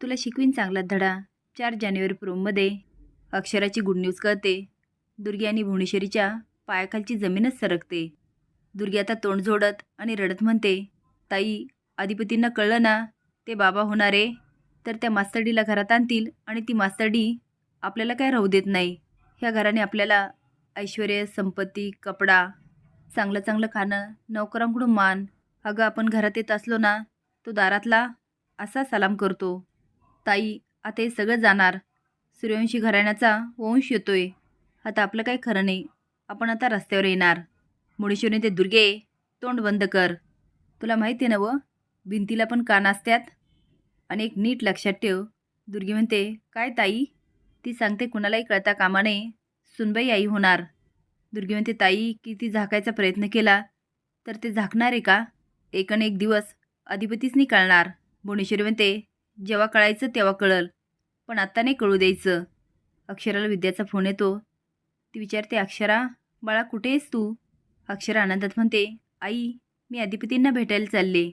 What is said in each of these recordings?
तुला शिकवीन चांगला धडा. चार जानेवारी प्रोममध्ये अक्षराची गुड न्यूज कळते. दुर्गी आणि भुवनेश्वरीच्या पायाखालची जमीनच सरकते. दुर्गी आता तोंड जोडत आणि रडत म्हणते ताई अधिपतींना कळलं ना ते बाबा होणारे तर त्या मास्तरडीला घरात आणतील आणि ती मास्तरडी आपल्याला काय राहू देत नाही. ह्या घराने आपल्याला ऐश्वर संपत्ती कपडा चांगलं चांगलं खाणं नोकरांकडून मान. अगं आपण घरात येत असलो ना तो दारातला असा सलाम करतो. ताई आता हे सगळं जाणार. सूर्यवंशी घराण्याचा वंश येतोय. आता आपलं काही खरं नाही. आपण आता रस्त्यावर येणार. मुळेश्वरी ते दुर्गे तोंड बंद कर. तुला माहिती आहे ना व? भिंतीला पण कान असतात आणि एक नीट लक्षात ठेव. दुर्गी म्हणते काय ताई? ती सांगते कुणालाही कळता कामा नये. सुनबाई आई होणार. दुर्गी म्हणते ताई किती झाकायचा प्रयत्न केला. तर ते झाकणार आहे का? एकन एक दिवस अधिपतीच नाही कळणार. भुवनेश्वरी म्हणते जेव्हा कळायचं तेव्हा कळल. पण आत्ता नाही कळू द्यायचं. अक्षराला विद्याचा फोन येतो. ती विचारते अक्षरा बाळा कुठे आहेस तू? अक्षरा आनंदात म्हणते आई मी अधिपतींना भेटायला चालले.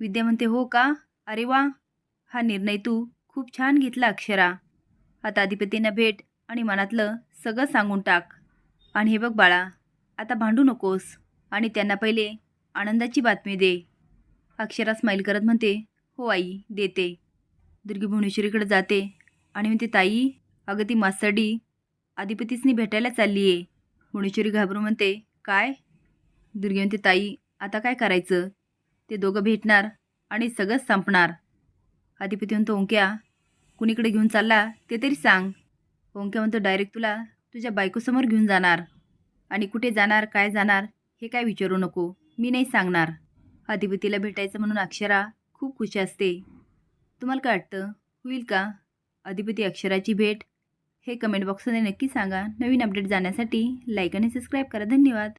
विद्या म्हणते हो का? अरे वा! हा निर्णय तू खूप छान घेतला अक्षरा. आता अधिपतींना भेट आणि मनातलं सगळं सांगून टाक. आणि हे बघ बाळा आता भांडू नकोस आणि त्यांना पहिले आनंदाची बातमी दे. अक्षरा स्माईल करत म्हणते हो आई देते. दुर्गी भुवनेश्वरीकडे जाते. आणि म्हणते ताई अगं ती मास्तरडी अधिपतीसनी भेटायला चालली आहे. भुवनेश्वरी घाबरून म्हणते काय? दुर्गी म्हणते ताई आता काय करायचं? ते दोघं भेटणार आणि सगळंच संपणार. अधिपती म्हणतो ओंक्या कुणीकडे घेऊन चालला ते तरी सांग. ओंक्या म्हणतो डायरेक्ट तुला तुझ्या बायकोसमोर घेऊन जाणार. आणि कुठे जाणार काय जाणार हे काय विचारू नको. मी नाही सांगणार. अधिपतीला भेटायचं म्हणून अक्षरा खूप खुश असते. तुम्हाला काय वाटतं? होईल का? अधिपती अक्षराची भेट? हे कमेंट बॉक्समध्ये नक्की सांगा. नवीन अपडेट जाण्यासाठी लाईक आणि सबस्क्राईब करा. धन्यवाद.